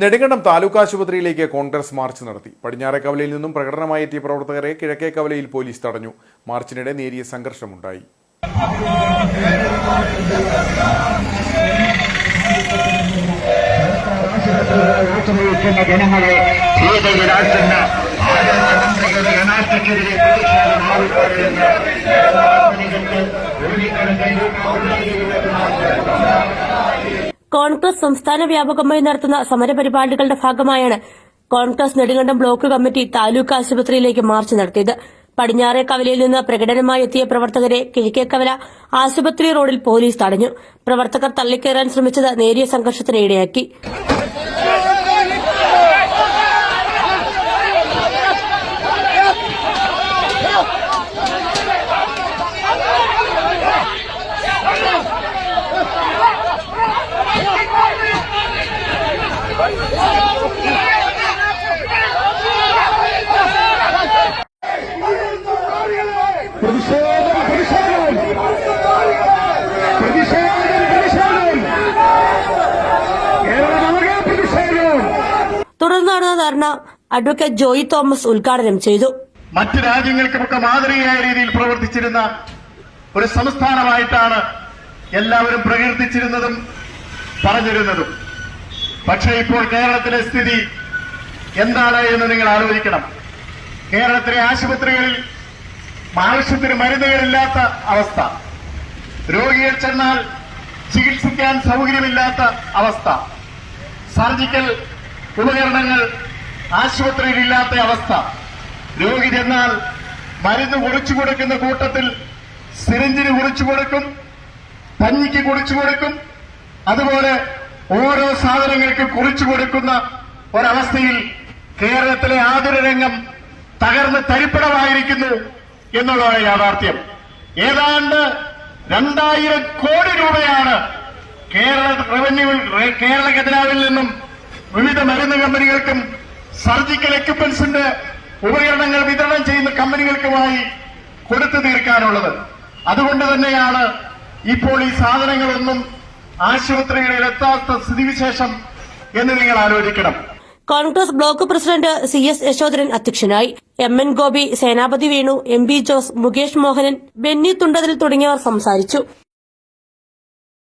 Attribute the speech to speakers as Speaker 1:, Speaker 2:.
Speaker 1: നെടുങ്കണ്ടം താലൂക്ക് ആശുപത്രിയിലേക്ക് കോൺഗ്രസ് മാർച്ച് നടത്തി. പടിഞ്ഞാറേക്കവലയിൽ നിന്നും പ്രകടനമായി എത്തിയ പ്രവർത്തകരെ കിഴക്കേക്കവലയിൽ പോലീസ് തടഞ്ഞു. മാർച്ചിനിടെ നേരിയ സംഘർഷമുണ്ടായി.
Speaker 2: ജനങ്ങളെ
Speaker 3: കോൺഗ്രസ് സംസ്ഥാന വ്യാപകമായി നടത്തുന്ന സമരപരിപാടികളുടെ ഭാഗമായാണ് കോൺഗ്രസ് നെടുങ്കണ്ടം ബ്ലോക്ക് കമ്മിറ്റി താലൂക്ക് ആശുപത്രിയിലേക്ക് മാർച്ച് നടത്തിയത്. പടിഞ്ഞാറേ കവലയിൽ നിന്ന് പ്രകടനമായി എത്തിയ പ്രവർത്തകരെ കിഴക്കേക്കവല ആശുപത്രി റോഡിൽ പോലീസ് തടഞ്ഞു. പ്രവർത്തകർ തള്ളിക്കയറാൻ ശ്രമിച്ചത് നേരിയ സംഘർഷത്തിന് ഇടയാക്കി തുടർന്ന് നടന്ന ധർണ അഡ്വക്കേറ്റ് ജോയി തോമസ് ഉദ്ഘാടനം ചെയ്തു.
Speaker 4: മറ്റു രാജ്യങ്ങൾക്കൊക്കെ മാതൃകയായ രീതിയിൽ പ്രവർത്തിച്ചിരുന്ന ഒരു സംസ്ഥാനമായിട്ടാണ് എല്ലാവരും പ്രകീർത്തിച്ചിരുന്നതും പറഞ്ഞിരുന്നതും. പക്ഷേ ഇപ്പോൾ കേരളത്തിലെ സ്ഥിതി എന്താണ് എന്ന് നിങ്ങൾ ആലോചിക്കണം. കേരളത്തിലെ ആശുപത്രികളിൽ ആവശ്യത്തിന് മരുന്നുകളില്ലാത്ത അവസ്ഥ. രോഗികൾ ചെന്നാൽ ചികിത്സിക്കാൻ സൗകര്യമില്ലാത്ത അവസ്ഥ. സർജിക്കൽ ഉപകരണങ്ങൾ ആശുപത്രിയിലില്ലാത്ത അവസ്ഥ. രോഗി ചെന്നാൽ മരുന്ന് കുറിച്ചു കൊടുക്കുന്ന കൂട്ടത്തിൽ സിറിഞ്ചിന് കുറിച്ചു കൊടുക്കും പഞ്ഞിക്ക് കുറിച്ചു കൊടുക്കും അതുപോലെ ഓരോ സാധനങ്ങൾക്ക് കുറിച്ചു കൊടുക്കുന്ന ഒരവസ്ഥയിൽ കേരളത്തിലെ ആതുര രംഗം തകർന്ന് തരിപ്പണമായിരിക്കുന്നു എന്നുള്ളതാണ് യാഥാർത്ഥ്യം. ഏതാണ്ട് രണ്ടായിരം കോടി രൂപയാണ് കേരള റവന്യൂ കേരള ഖജനാവിൽ നിന്നും വിവിധ മരുന്ന് കമ്പനികൾക്കും സർജിക്കൽ എക്യുപ്മെന്റ്സിന്റെ ഉപകരണങ്ങൾ വിതരണം ചെയ്യുന്ന കമ്പനികൾക്കുമായി കൊടുത്തു തീർക്കാനുള്ളത്. അതുകൊണ്ട് തന്നെയാണ് ഇപ്പോൾ ഈ സാധനങ്ങളൊന്നും ആശുപത്രികളിൽ എത്താത്ത സ്ഥിതിവിശേഷം എന്ന് നിങ്ങൾ ആലോചിക്കണം.
Speaker 3: Congress block president C S Yasodharan അധ്യക്ഷനായി M N Gopi Senapathi Venu M B Jose Mukesh Mohanan Benny Thundathil തുടങ്ങിയവർ സംസാരിച്ചു.